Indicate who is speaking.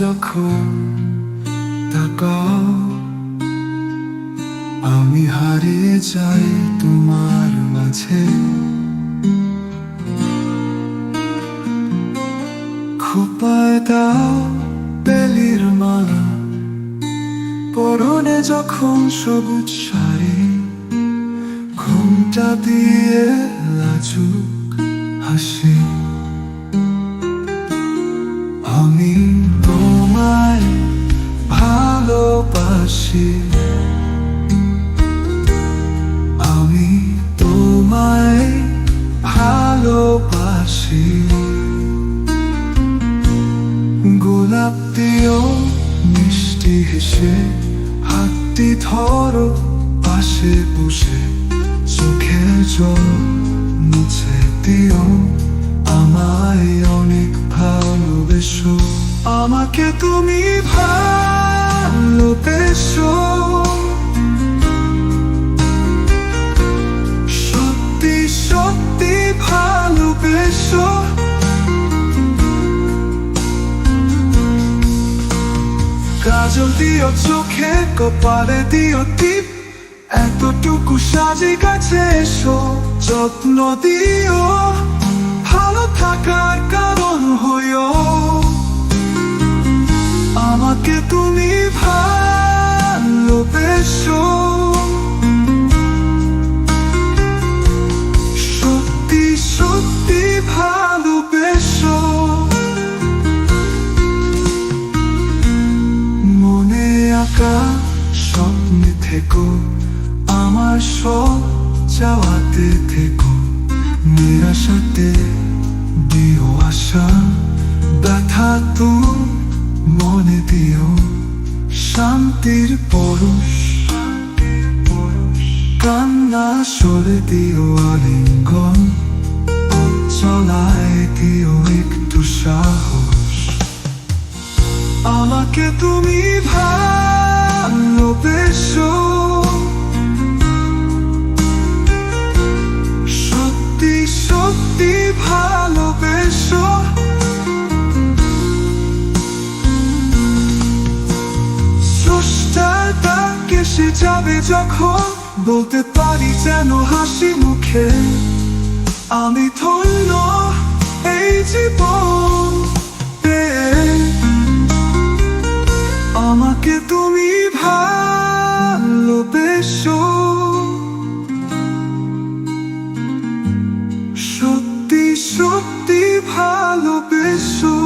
Speaker 1: যখন তাকাও আমি হারিয়ে যাই তোমার মাঝে। খোপায় দাও বেলির মালা, পরনে যখন সবুজ শাড়ি, ঘুমটা দিয়ে লাজুক হাসি। আমি ভালোবাসি আমি তোমায় ভালোবাসি। গোলাপ দিও মিষ্টি হেসে হাতটি ধরো, পাশে বসে চোখের জল মুছে দিও। আমায় অনেক ভালোবেসো। আমাকে তুমি ভালোবেসো সত্যি সত্যি ভালোবেসো কাজল দিও চোখে, কপালে দিও টিপ। এতটুকু সাজে কাছে এসো, যত্ন দিও। আঁকা স্বপ্নে থেকো, আমার সব চাওয়াতে থেকো। নিরাশাতে দিও আশা, ব্যথা তো মনে দিও। শান্তির পরশ, কান্না সরে দিও আলিঙ্গন। চলায় দিও একটু সাহস। আমাকে তুমি ভালোবেসো সত্যি সত্যি ভালোবেসো। স্রষ্টার ডাক এসে যাবে যখন। বলতে পারি যেন হাসি মুখে। আমি ধন্য এই জীবন আমাকে তুমি সত্যি সত্যি ভালোবেসো।